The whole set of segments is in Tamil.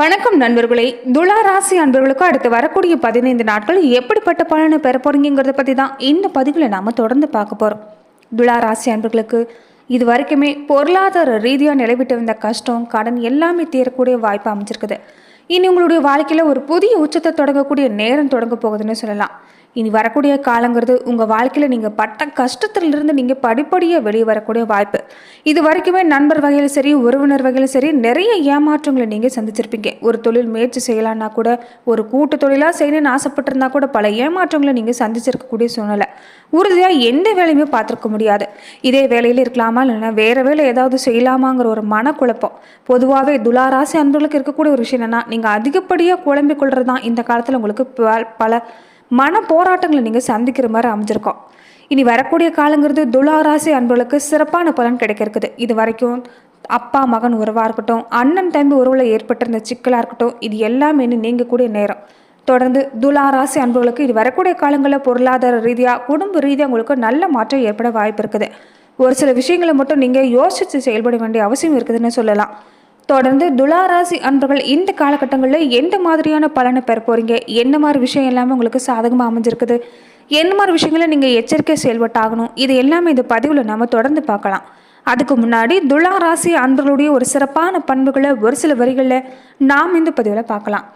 வணக்கம் நண்பர்களே. துலா ராசி அன்பர்களுக்கு அடுத்து வரக்கூடிய பதினைந்து நாட்கள் எப்படிப்பட்ட பலனை பெற போறீங்கிறத பற்றி தான் இந்த பதிவில் நாம் தொடர்ந்து பார்க்க போகிறோம் துலா ராசி அன்பர்களுக்கு இது வரைக்குமே பொருளாதார ரீதியாக நிலைவிட்டு வந்த கஷ்டம் கடன் எல்லாமே தீரக்கூடிய வாய்ப்பு அமைஞ்சிருக்குது. இனி உங்களுடைய வாழ்க்கையில் ஒரு புதிய உச்சத்தை தொடங்கக்கூடிய நேரம் தொடங்க போகுதுன்னு சொல்லலாம். இனி வரக்கூடிய காலங்கிறது உங்கள் வாழ்க்கையில் நீங்கள் பட்ட கஷ்டத்திலிருந்து நீங்கள் படிப்படியாக வெளியே வரக்கூடிய வாய்ப்பு. இது வரைக்குமே நண்பர் வகையில் சரி உறவினர் வகையில் சரி நிறைய ஏமாற்றங்களை நீங்கள் சந்திச்சிருப்பீங்க. ஒரு தொழில் முயற்சி செய்யலான்னா கூட ஒரு கூட்டு தொழிலாக செய்யணும்னு ஆசைப்பட்டிருந்தா கூட பல ஏமாற்றங்களை நீங்கள் சந்திச்சிருக்கக்கூடிய சூழ்நிலை. உறுதியாக எந்த வேலையுமே பார்த்துருக்க முடியாது. இதே வேலையில் இருக்கலாமா இல்லைன்னா வேறு வேலை ஏதாவது செய்யலாமாங்கிற ஒரு மனக்குழப்பம். பொதுவாகவே துளாராசி அன்பர்களுக்கு இருக்கக்கூடிய ஒரு விஷயம் என்னென்னா நீங்கள் அதிகப்படியாக குழம்பிக் கொள்வது தான் இந்த காலத்தில் உங்களுக்கு ப- பல மன போராட்டங்களை நீங்கள் சந்திக்கிற மாதிரி அமைஞ்சிருக்கோம். இனி வரக்கூடிய காலங்கிறது துளாராசி அன்பர்களுக்கு சிறப்பான பலன் கிடைக்க இருக்குது இது வரைக்கும் அப்பா மகன் உறவாக இருக்கட்டும் அண்ணன் தம்பி உறவில் ஏற்பட்டிருந்த சிக்கலாக இருக்கட்டும் இது எல்லாமே நீங்கக்கூடிய நேரம். தொடர்ந்து துளாராசி அன்பர்களுக்கு இது வரக்கூடிய காலங்களில் பொருளாதார ரீதியாக குடும்ப ரீதியாக உங்களுக்கு நல்ல மாற்றம் ஏற்பட வாய்ப்பு இருக்குது. ஒரு சில விஷயங்களை மட்டும் நீங்கள் யோசித்து செயல்பட வேண்டிய அவசியம் இருக்குதுன்னு சொல்லலாம். தொடர்ந்து துளாராசி அன்பர்கள் இந்த காலகட்டங்களில் எந்த மாதிரியான பலனை பெற போகிறீங்க என்ன மாதிரி விஷயம் எல்லாமே உங்களுக்கு சாதகமாக அமைஞ்சிருக்குது? என்ன மாதிரி விஷயங்களை நீங்கள் எச்சரிக்கை செயல்பட்டாகணும்? இது எல்லாமே இந்த பதிவில் நம்ம தொடர்ந்து பார்க்கலாம். அதுக்கு முன்னாடி துளாராசி அன்பர்களுடைய ஒரு சிறப்பான பண்புகளை ஒரு சில வரிகளில் நாம் இந்த பதிவில் பார்க்கலாம்.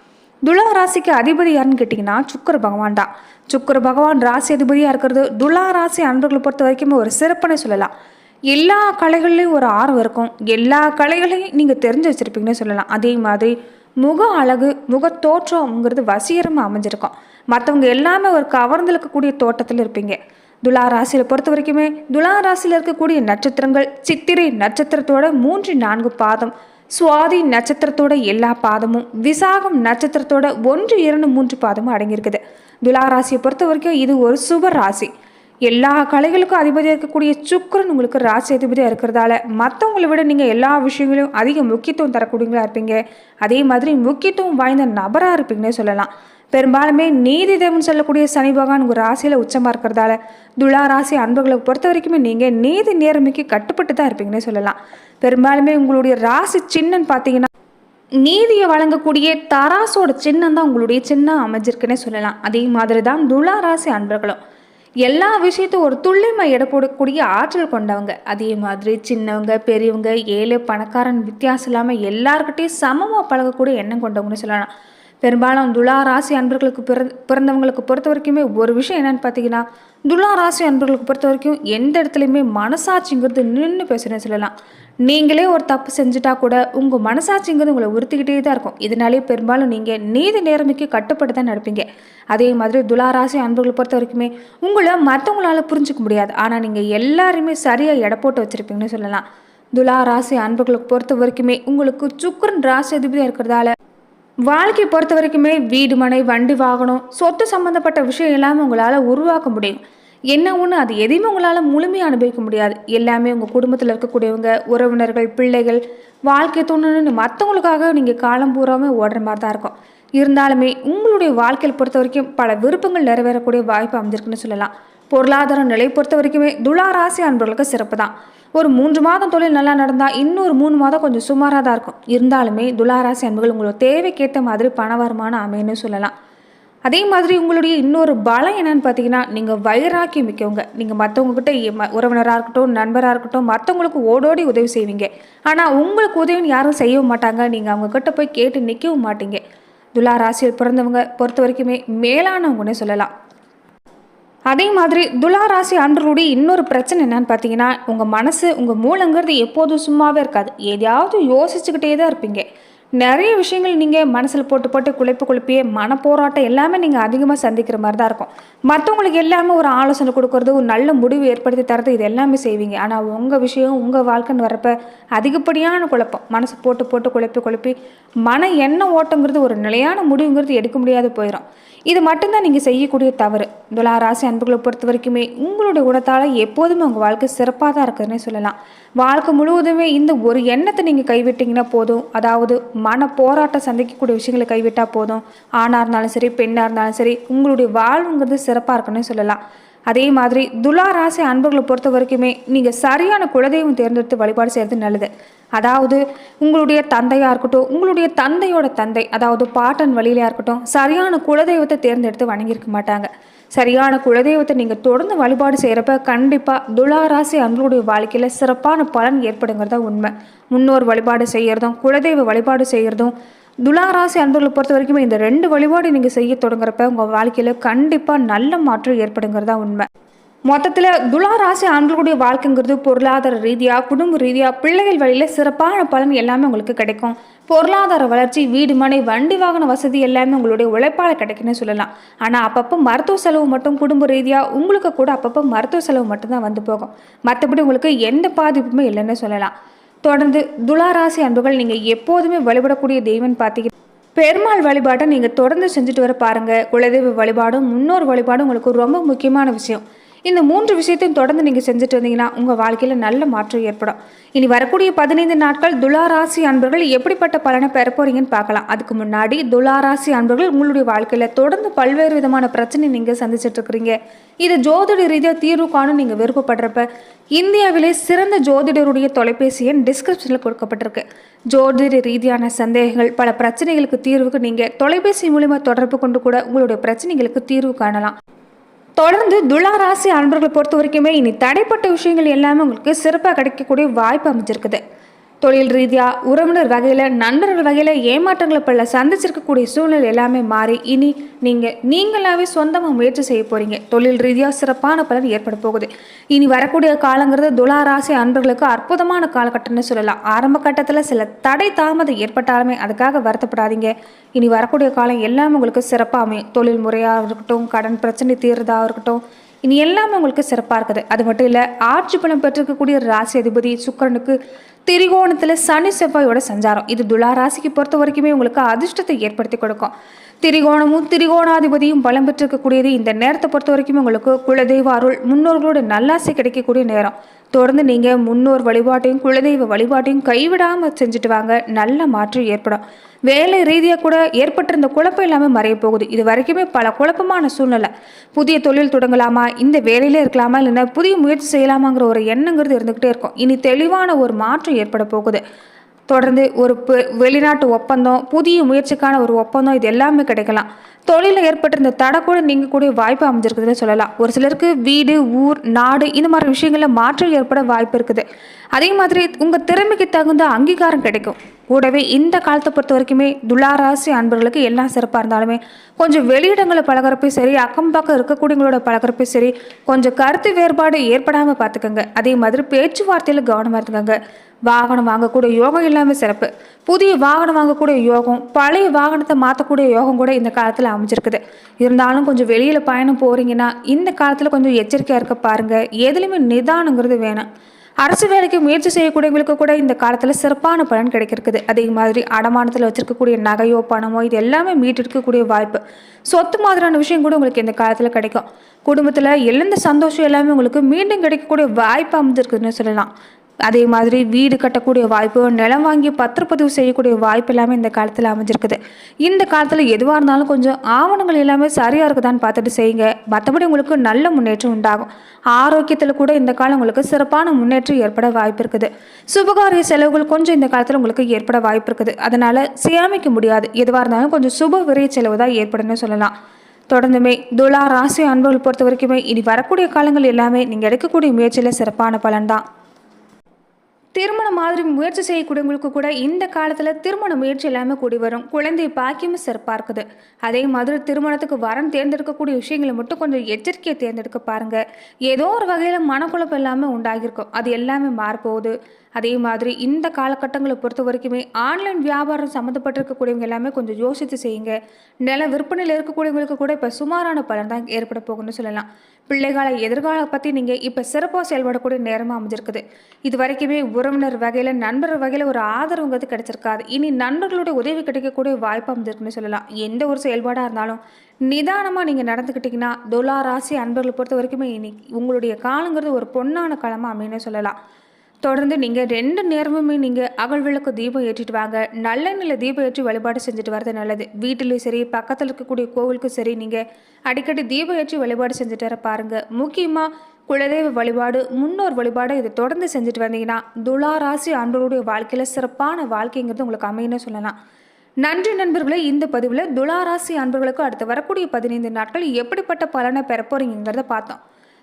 துலா ராசிக்கு அதிபதி யாருன்னு கேட்டிங்கன்னா சுக்கர பகவான் தான். சுக்கர பகவான் ராசி அதிபதியாக இருக்கிறது துலா ராசி அன்பர்களை பொறுத்த வரைக்கும் ஒரு சிறப்புன்னு சொல்லலாம். எல்லா கலைகள்லையும் ஒரு ஆர்வம் இருக்கும். எல்லா கலைகளையும் நீங்கள் தெரிஞ்சு வச்சுருப்பீங்கன்னு சொல்லலாம். அதே மாதிரி முக அழகு முகத்தோற்றம்ங்கிறது வசீகரமாக அமைஞ்சிருக்கும். மற்றவங்க எல்லாமே ஒரு கவர்ந்திருக்கக்கூடிய தோட்டத்தில் இருப்பீங்க. துலா ராசியில் பொறுத்த வரைக்குமே துலா ராசியில் இருக்கக்கூடிய நட்சத்திரங்கள் சித்திரை நட்சத்திரத்தோட மூன்று நான்கு பாதம் சுவாதி நட்சத்திரத்தோட எல்லா பாதமும் விசாகம் நட்சத்திரத்தோட ஒன்று இரண்டு மூன்று பாதமும் அடங்கியிருக்குது. துலா ராசியை பொறுத்த வரைக்கும் இது ஒரு சுப ராசி. எல்லா கலைகளுக்கும் அதிபதியாக இருக்கக்கூடிய சுக்கிரன் உங்களுக்கு ராசி அதிபதியாக இருக்கிறதால மற்றவங்களை விட நீங்கள் எல்லா விஷயங்களையும் அதிக முக்கியத்துவம் தரக்கூடியவங்களா இருப்பீங்க. அதே மாதிரி முக்கியத்துவம் வாய்ந்த நபராக இருப்பீங்கன்னே சொல்லலாம். பெரும்பாலுமே நீதி தேவன் சொல்லக்கூடிய சனி பகவான் உங்கள் ராசியில் உச்சமாக இருக்கிறதால துலா ராசி அன்பர்களை பொறுத்த வரைக்குமே நீங்கள் நீதி நேர்மைக்கு கட்டுப்பட்டு தான் இருப்பீங்கன்னே சொல்லலாம். பெரும்பாலுமே உங்களுடைய ராசி சின்னன்னு பார்த்தீங்கன்னா நீதியை வழங்கக்கூடிய தராசோட சின்னம் தான் உங்களுடைய சின்னம் அமைஞ்சிருக்குன்னே சொல்லலாம். அதே மாதிரி தான் துலா ராசி அன்பர்களும். எல்லா விஷயத்தையும் ஒரு துல்லியமாக எடை போடக்கூடிய ஆற்றல் கொண்டவங்க. அதே மாதிரி சின்னவங்க பெரியவங்க ஏழை பணக்காரன் வித்தியாசம் இல்லாமல் எல்லார்கிட்டையும் சமமாக பழகக்கூடிய எண்ணம் கொண்டவங்கன்னு சொல்லலாம். பெரும்பாலும் துலா ராசி அன்பர்களுக்கு பிற பிறந்தவங்களுக்கு பொறுத்த வரைக்குமே ஒரு விஷயம் என்னன்னு பார்த்தீங்கன்னா துலா ராசி அன்பர்களுக்கு பொறுத்த வரைக்கும் எந்த இடத்துலையுமே மனசாட்சிங்கிறது நின்று பேசுகிறேன்னு சொல்லலாம். நீங்களே ஒரு தப்பு செஞ்சுட்டா கூட உங்கள் மனசாட்சிங்கிறது உங்களை உறுத்திக்கிட்டே தான் இருக்கும். இதனாலே பெரும்பாலும் நீங்கள் நீதி நேர்மைக்கு கட்டுப்பட்டு தான் நடப்பீங்க. அதே மாதிரி துலா ராசி பொறுத்த வரைக்குமே உங்களை மற்றவங்களால புரிஞ்சுக்க முடியாது. ஆனால் நீங்கள் எல்லாருமே சரியாக எடை போட்டு வச்சுருப்பீங்கன்னு சொல்லலாம். துலா ராசி அன்பர்களுக்கு பொறுத்த வரைக்குமே உங்களுக்கு சுக்கரன் ராசி அதிபதியாக இருக்கிறதால வாழ்க்கை பொறுத்த வரைக்குமே வீடு மனை வண்டி வாகனம் சொத்து சம்மந்தப்பட்ட விஷயம் எல்லாமே உங்களால் உருவாக்க முடியும். என்ன ஒன்று அது எதையுமே உங்களால் முழுமையாக அனுபவிக்க முடியாது. எல்லாமே உங்கள் குடும்பத்தில் இருக்கக்கூடியவங்க உறவினர்கள் பிள்ளைகள் வாழ்க்கை தோணுன்னு மற்றவங்களுக்காக நீங்கள் காலம் பூராமே ஓடுற மாதிரி தான் இருக்கும். இருந்தாலுமே உங்களுடைய வாழ்க்கையில் பொறுத்த வரைக்கும் பல விருப்பங்கள் நிறைவேறக்கூடிய வாய்ப்பு அமைஞ்சிருக்குன்னு சொல்லலாம். பொருளாதார நிலை பொறுத்த வரைக்குமே துளாராசி அன்பர்களுக்கு சிறப்பு தான். ஒரு மூன்று மாதம் தொழில் நல்லா நடந்தால் இன்னொரு மூணு மாதம் கொஞ்சம் சுமாராக தான் இருக்கும். இருந்தாலுமே துளாராசி அன்புகள் உங்களோட தேவைக்கேற்ற மாதிரி பண வருமானம் அமையன்னு சொல்லலாம். அதே மாதிரி உங்களுடைய இன்னொரு பலம் என்னன்னு பார்த்தீங்கன்னா நீங்கள் வைராக்கியம் மிக்கவங்க. நீங்கள் மற்றவங்ககிட்ட உறவினராக இருக்கட்டும் நண்பராக இருக்கட்டும் மற்றவங்களுக்கு ஓடோடி உதவி செய்வீங்க. ஆனால் உங்களுக்கு உதவின்னு யாரும் செய்யவும் மாட்டாங்க. நீங்கள் அவங்கக்கிட்ட போய் கேட்டு நிற்கவும் மாட்டீங்க. துலா ராசியில் பிறந்தவங்க பொறுத்த வரைக்குமே மேலானவங்கன்னே சொல்லலாம். அதே மாதிரி துலா ராசி அன்றருடைய இன்னொரு பிரச்சனை என்னன்னு பார்த்தீங்கன்னா உங்கள் மனசு உங்கள் மூளைங்கிறது எப்போதும் சும்மாவே இருக்காது. எதையாவது யோசிச்சுக்கிட்டே தான் இருப்பீங்க. நிறைய விஷயங்கள் நீங்கள் மனசில் போட்டு போட்டு குழைப்பு குழப்பியே மன போராட்டம் எல்லாமே நீங்கள் அதிகமாக சந்திக்கிற மாதிரி தான் இருக்கும். மற்றவங்களுக்கு எல்லாமே ஒரு ஆலோசனை கொடுக்கறது ஒரு நல்ல முடிவு ஏற்படுத்தி தரது இது எல்லாமே செய்வீங்க. ஆனால் உங்கள் விஷயம் உங்கள் வாழ்க்கைன்னு வரப்ப அதிகப்படியான குழப்பம். மனசு போட்டு போட்டு குழப்பி குழப்பி மன எண்ண ஓட்டங்கிறது ஒரு நிலையான முடிவுங்கிறது எடுக்க முடியாது போயிடும் இது மட்டும்தான் நீங்கள் செய்யக்கூடிய தவறு. துலா ராசி அன்புகளை பொறுத்த வரைக்குமே உங்களுடைய குணத்தால் எப்போதுமே உங்கள் வாழ்க்கை சிறப்பாக தான் இருக்குதுன்னே சொல்லலாம். வாழ்க்கை முழுவதுமே இந்த ஒரு எண்ணத்தை நீங்கள் கைவிட்டிங்கன்னா போதும். அதாவது மன போராட்டம் சந்திக்கக்கூடிய விஷயங்களை கைவிட்டால் போதும். ஆணாக இருந்தாலும் சரி பெண்ணாக இருந்தாலும் சரி உங்களுடைய வாழ்வுங்கிறது சிறப்பாக இருக்குன்னே சொல்லலாம். அதே மாதிரி துலா ராசி அன்பர்களை பொறுத்த வரைக்குமே நீங்கள் சரியான குலதெய்வம் தேர்ந்தெடுத்து வழிபாடு செய்கிறது நல்லது. அதாவது உங்களுடைய தந்தையாக இருக்கட்டும் உங்களுடைய தந்தையோட தந்தை அதாவது பாட்டன் வழியிலையாக இருக்கட்டும் சரியான குலதெய்வத்தை தேர்ந்தெடுத்து வணங்கியிருக்க மாட்டாங்க. சரியான குலதெய்வத்தை நீங்கள் தொடர்ந்து வழிபாடு செய்கிறப்ப கண்டிப்பாக துலா ராசி அன்பர்களுடைய வாழ்க்கையில் சிறப்பான பலன் ஏற்படுங்கிறதா உண்மை. முன்னோர் வழிபாடு செய்கிறதும் குலதெய்வ வழிபாடு செய்கிறதும் துலாராசி அன்பர்களை பொறுத்த வரைக்குமே இந்த ரெண்டு வழிபாடு நீங்கள் செய்ய தொடங்குறப்ப உங்கள் வாழ்க்கையில் கண்டிப்பாக நல்ல மாற்றம் ஏற்படுங்கிறதா உண்மை. மொத்தத்தில் துலாராசி ஆண்களுடைய வாழ்க்கைங்கிறது பொருளாதார ரீதியாக குடும்ப ரீதியாக பிள்ளைகள் வழியில் சிறப்பான பலன் எல்லாமே உங்களுக்கு கிடைக்கும். பொருளாதார வளர்ச்சி வீடு மனை வண்டி வாகன வசதி எல்லாமே உங்களுடைய உழைப்பால் கிடைக்குன்னு சொல்லலாம். ஆனால் அப்பப்போ மருத்துவ செலவு மட்டும் குடும்ப ரீதியாக உங்களுக்கு கூட அப்பப்போ மருத்துவ செலவு மட்டும்தான் வந்து போகும். மற்றபடி உங்களுக்கு எந்த பாதிப்புமே இல்லைன்னு சொல்லலாம். தொடர்ந்து துளாராசி அன்புகள் நீங்கள் எப்போதுமே வழிபடக்கூடிய தெய்வம் பார்த்தீங்கன்னா பெருமாள் வழிபாட்டை நீங்கள் தொடர்ந்து செஞ்சுட்டு வர பாருங்கள் குலதெய்வ வழிபாடும் முன்னோர் வழிபாடும் உங்களுக்கு ரொம்ப முக்கியமான விஷயம். இந்த மூன்று விஷயத்தையும் தொடர்ந்து நீங்கள் செஞ்சுட்டு வந்தீங்கன்னா உங்கள் வாழ்க்கையில் நல்ல மாற்றம் ஏற்படும். இனி வரக்கூடிய பதினைந்து நாட்கள் துளாராசி அன்பர்கள் எப்படிப்பட்ட பலனை பெற போறீங்கன்னு பார்க்கலாம். அதுக்கு முன்னாடி துளாராசி அன்பர்கள் உங்களுடைய வாழ்க்கையில் தொடர்ந்து பல்வேறு விதமான பிரச்சனை நீங்கள் சந்திச்சுட்டு இருக்கிறீங்க. இது ஜோதிட ரீதியாக தீர்வு காணும் நீங்கள் விருப்பப்படுறப்ப இந்தியாவிலே சிறந்த ஜோதிடருடைய தொலைபேசி எண் டிஸ்கிரிப்ஷனில் கொடுக்கப்பட்டிருக்கு. ஜோதிட ரீதியான சந்தேகங்கள் பல பிரச்சனைகளுக்கு தீர்வுக்கு நீங்கள் தொலைபேசி மூலிமா தொடர்பு கொண்டு கூட உங்களுடைய பிரச்சனைகளுக்கு தீர்வு காணலாம். தொடர்ந்து துலா ராசி அன்பர்களை பொறுத்த வரைக்குமே இனி தடைப்பட்ட விஷயங்கள் எல்லாமே உங்களுக்கு சிறப்பாக கிடைக்கக்கூடிய வாய்ப்பு அமைஞ்சிருக்குது. தொழில் ரீதியாக உறவினர் வகையில் நண்பர்கள் வகையில் ஏமாற்றங்களை பல சந்திச்சிருக்கக்கூடிய சூழ்நிலை எல்லாமே மாறி இனி நீங்கள் நீங்களாவே சொந்தமாக முயற்சி செய்ய போகிறீங்க தொழில் ரீதியாக சிறப்பான பலன் ஏற்பட போகுது. இனி வரக்கூடிய காலங்கிறது துலா ராசி அன்பர்களுக்கு அற்புதமான காலகட்டம்னு சொல்லலாம். ஆரம்ப கட்டத்தில் சில தடை தாமதம் ஏற்பட்டாலுமே அதுக்காக வருத்தப்படாதீங்க. இனி வரக்கூடிய காலம் எல்லாமே உங்களுக்கு சிறப்பாக அமையும். தொழில் முறையாக இருக்கட்டும் கடன் பிரச்சனை தீர்றதாக இருக்கட்டும் இனி எல்லாமே உங்களுக்கு சிறப்பாக இருக்குது. அது மட்டும் இல்லை ஆட்சி பலம் பெற்றிருக்கக்கூடிய ராசி அதிபதி சுக்கரனுக்கு திரிகோணத்தில் சனி செவ்வாயோட சஞ்சாரம். இது துலா ராசிக்கு பொறுத்த வரைக்குமே உங்களுக்கு அதிர்ஷ்டத்தை ஏற்படுத்தி கொடுக்கும். திரிகோணமும் திரிகோணாதிபதியும் பலம் பெற்றிருக்கக்கூடியது இந்த நேரத்தை பொறுத்த வரைக்கும் உங்களுக்கு குலதெய்வ அருள் முன்னோர்களோட நல்லாசை கிடைக்கக்கூடிய நேரம். தொடர்ந்து நீங்கள் முன்னோர் வழிபாட்டையும் குலதெய்வ வழிபாட்டையும் கைவிடாமல் செஞ்சுட்டு வாங்க. நல்ல மாற்றம் ஏற்படும். வேலை ரீதியாக கூட ஏற்பட்டிருந்த குழப்பம் எல்லாமே மறைய போகுது. இது வரைக்குமே பல குழப்பமான சூழ்நிலை. புதிய தொழில் தொடங்கலாமா? இந்த வேலையிலே இருக்கலாமா? இல்லைன்னா புதிய முயற்சி செய்யலாமாங்கிற ஒரு எண்ணங்கிறது இருந்துக்கிட்டே இருக்கும். இனி தெளிவான ஒரு மாற்றம் ஏற்பட போகுது. தொடர்ந்து ஒரு வெளிநாட்டு ஒப்பந்தம் புதிய முயற்சிக்கான ஒரு ஒப்பந்தம் இது எல்லாமே கிடைக்கலாம். தொழிலில் ஏற்பட்டிருந்த தடை கூட நீங்கக்கூடிய வாய்ப்பு அமைஞ்சிருக்குதுன்னு சொல்லலாம். ஒரு சிலருக்கு வீடு ஊர் நாடு இந்த மாதிரி விஷயங்களில் மாற்றம் ஏற்பட வாய்ப்பு இருக்குது. அதே மாதிரி உங்கள் திறமைக்கு தகுந்த அங்கீகாரம் கிடைக்கும். கூடவே இந்த காலத்தை பொறுத்த வரைக்குமே துளாராசி அன்பர்களுக்கு எல்லாம் சிறப்பாக இருந்தாலுமே கொஞ்சம் வெளியிடங்களை பழகிறப்பையும் சரி அக்கம் பக்கம் இருக்கக்கூடியவங்களோட பழகிறப்பையும் சரி கொஞ்சம் கருத்து வேறுபாடு ஏற்படாமல் பார்த்துக்கோங்க. அதே மாதிரி பேச்சுவார்த்தையில் கவனமாக இருந்துக்கோங்க. வாகனம் வாங்கக்கூடிய யோகம் எல்லாமே சிறப்பு. புதிய வாகனம் வாங்கக்கூடிய யோகம் பழைய வாகனத்தை மாற்றக்கூடிய யோகம் கூட இந்த காலத்தில் அமைஞ்சிருக்குது. இருந்தாலும் கொஞ்சம் வெளியில் பயணம் போகிறீங்கன்னா இந்த காலத்தில் கொஞ்சம் எச்சரிக்கையாக இருக்க பாருங்கள் எதுலேயுமே நிதானங்கிறது வேணும். அரசு வேலைக்கு முயற்சி செய்யக்கூடியவங்களுக்கு கூட இந்த காலத்தில் சிறப்பான பலன் கிடைக்கிறது அதே மாதிரி அடமானத்தில் வச்சிருக்கக்கூடிய நகையோ பணமோ இது எல்லாமே மீட்டெடுக்கக்கூடிய வாய்ப்பு. சொத்து மாதிரியான விஷயம் கூட உங்களுக்கு இந்த காலத்தில் கிடைக்கும். குடும்பத்தில் எழுந்த சந்தோஷம் எல்லாமே உங்களுக்கு மீண்டும் கிடைக்கக்கூடிய வாய்ப்பு அமைஞ்சிருக்குதுன்னு சொல்லலாம். அதே மாதிரி வீடு கட்டக்கூடிய வாய்ப்பு நிலம் வாங்கி பத்திரப்பதிவு செய்யக்கூடிய வாய்ப்பு எல்லாமே இந்த காலத்தில் அமைஞ்சிருக்குது. இந்த காலத்தில் எதுவாக இருந்தாலும் கொஞ்சம் ஆவணங்கள் எல்லாமே சரியாக இருக்குதான்னு பார்த்துட்டு செய்யுங்க. மற்றபடி உங்களுக்கு நல்ல முன்னேற்றம் உண்டாகும். ஆரோக்கியத்தில் கூட இந்த காலம் உங்களுக்கு சிறப்பான முன்னேற்றம் ஏற்பட வாய்ப்பு இருக்குது. சுபகாரிய செலவுகள் கொஞ்சம் இந்த காலத்தில் உங்களுக்கு ஏற்பட வாய்ப்பு இருக்குது. அதனால் சேமிக்க முடியாது. எதுவாக இருந்தாலும் கொஞ்சம் சுப விரை செலவு தான் ஏற்படும்னு சொல்லலாம். தொடர்ந்துமே துலா ராசி அன்புகள் பொறுத்த வரைக்குமே இனி வரக்கூடிய காலங்கள் எல்லாமே நீங்கள் எடுக்கக்கூடிய முயற்சியில் சிறப்பான பலன் தான். திருமணம் மாதிரி முயற்சி செய்யக்கூடியவங்களுக்கு கூட இந்த காலத்தில் திருமண முயற்சி எல்லாமே கூடி வரும். குழந்தை பாக்கியமும் சிறப்பாக இருக்குது அதே மாதிரி திருமணத்துக்கு வரம் தேர்ந்தெடுக்கக்கூடிய விஷயங்களை மட்டும் கொஞ்சம் எச்சரிக்கையை தேர்ந்தெடுக்க பாருங்கள் ஏதோ ஒரு வகையில் மனக்குழப்பம் எல்லாமே உண்டாகியிருக்கும். அது எல்லாமே மாறப்போகுது. அதே மாதிரி இந்த காலகட்டங்களை பொறுத்த வரைக்குமே ஆன்லைன் வியாபாரம் சம்மந்தப்பட்டிருக்கக்கூடியவங்க எல்லாமே கொஞ்சம் யோசித்து செய்யுங்க. நில விற்பனையில் இருக்கக்கூடியவங்களுக்கு கூட இப்போ சுமாரான பலன் தான் ஏற்பட போகும்னு சொல்லலாம். பிள்ளைகளை எதிர்காலம் பற்றி நீங்கள் இப்போ சிறப்பாக செயல்படக்கூடிய நேரமாக அமைஞ்சிருக்குது. இது வரைக்குமே உறவினர் வகையில் நண்பர் வகையில் ஒரு ஆதரவுங்கிறது கிடைச்சிருக்காது. இனி நண்பர்களுடைய உதவி கிடைக்கக்கூடிய வாய்ப்பு அமைஞ்சிருக்குன்னு சொல்லலாம். எந்த ஒரு செயல்பாடாக இருந்தாலும் நிதானமாக நீங்கள் நடந்துக்கிட்டிங்கன்னா துலா ராசி அன்பர்களை பொறுத்த வரைக்குமே இனி உங்களுடைய காலங்கிறது ஒரு பொன்னான காலமாக அமைன்னு சொல்லலாம். தொடர்ந்து நீங்கள் ரெண்டு நேரமுமே நீங்கள் அகல் விளக்கு தீபம் ஏற்றிட்டு வாங்க. நல்லெண்ணில் தீபம் ஏற்றி வழிபாடு செஞ்சுட்டு வரது நல்லது. வீட்டிலையும் சரி பக்கத்தில் இருக்கக்கூடிய கோவிலுக்கும் சரி நீங்கள் அடிக்கடி தீபம் ஏற்றி வழிபாடு செஞ்சுட்டு வர பாருங்கள் முக்கியமாக குலதெய்வ வழிபாடு முன்னோர் வழிபாடு இதை தொடர்ந்து செஞ்சுட்டு வந்தீங்கன்னா துளாராசி ஆண்டோருடைய அன்பர்களுடைய வாழ்க்கையில் சிறப்பான வாழ்க்கைங்கிறது உங்களுக்கு அமையன்னு சொல்லலாம். நன்றி நண்பர்களே இந்த பதிவில் துளாராசி அன்பர்களுக்கு அடுத்து வரக்கூடிய பதினைந்து நாட்கள் எப்படிப்பட்ட பலனை பெற பார்த்தோம்.